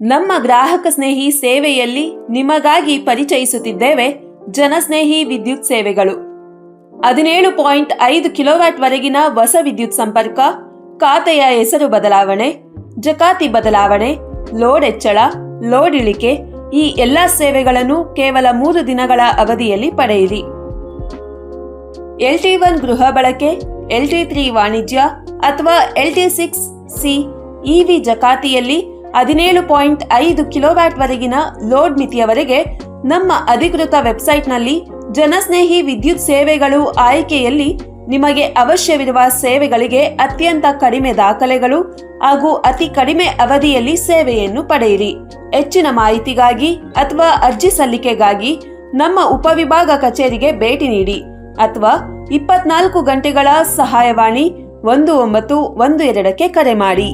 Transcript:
ನಮ್ಮ ಗ್ರಾಹಕ ಸ್ನೇಹಿ ಸೇವೆಯಲ್ಲಿ ನಿಮಗಾಗಿ ಪರಿಚಯಿಸುತ್ತಿದ್ದೇವೆ ಜನಸ್ನೇಹಿ ವಿದ್ಯುತ್ ಸೇವೆಗಳು. ಹದಿನೇಳು ಪಾಯಿಂಟ್ ಐದು ಕಿಲೋವ್ಯಾಟ್ ವರೆಗಿನ ಹೊಸ ವಿದ್ಯುತ್ ಸಂಪರ್ಕ, ಖಾತೆಯ ಹೆಸರು ಬದಲಾವಣೆ, ಜಕಾತಿ ಬದಲಾವಣೆ, ಲೋಡ್ ಹೆಚ್ಚಳ, ಲೋಡ್ ಇಳಿಕೆ ಈ ಎಲ್ಲಾ ಸೇವೆಗಳನ್ನು ಕೇವಲ ಮೂರು ದಿನಗಳ ಅವಧಿಯಲ್ಲಿ ಪಡೆಯಿರಿ. ಎಲ್ಟಿ ಒನ್ ಗೃಹ ಬಳಕೆ ಎಲ್ಟಿ ತ್ರೀ ವಾಣಿಜ್ಯ ಅಥವಾ L T six C E V ಜಕಾತಿಯಲ್ಲಿ ಹದಿನೇಳು ಪಾಯಿಂಟ್ ಐದು ಕಿಲೋವ್ಯಾಟ್ ವರೆಗಿನ ಲೋಡ್ ಮಿತಿಯವರೆಗೆ ನಮ್ಮ ಅಧಿಕೃತ ವೆಬ್ಸೈಟ್ನಲ್ಲಿ ಜನಸ್ನೇಹಿ ವಿದ್ಯುತ್ ಸೇವೆಗಳು ಆಯ್ಕೆಯಲ್ಲಿ ನಿಮಗೆ ಅವಶ್ಯವಿರುವ ಸೇವೆಗಳಿಗೆ ಅತ್ಯಂತ ಕಡಿಮೆ ದಾಖಲೆಗಳು ಹಾಗೂ ಅತಿ ಕಡಿಮೆ ಅವಧಿಯಲ್ಲಿ ಸೇವೆಯನ್ನು ಪಡೆಯಿರಿ. ಹೆಚ್ಚಿನ ಮಾಹಿತಿಗಾಗಿ ಅಥವಾ ಅರ್ಜಿ ಸಲ್ಲಿಕೆಗಾಗಿ ನಮ್ಮ ಉಪವಿಭಾಗ ಕಚೇರಿಗೆ ಭೇಟಿ ನೀಡಿ ಅಥವಾ ಇಪ್ಪತ್ನಾಲ್ಕು ಗಂಟೆಗಳ ಸಹಾಯವಾಣಿ ಒಂದು ಒಂಬತ್ತು ಒಂದು ಎರಡಕ್ಕೆ ಕರೆ ಮಾಡಿ.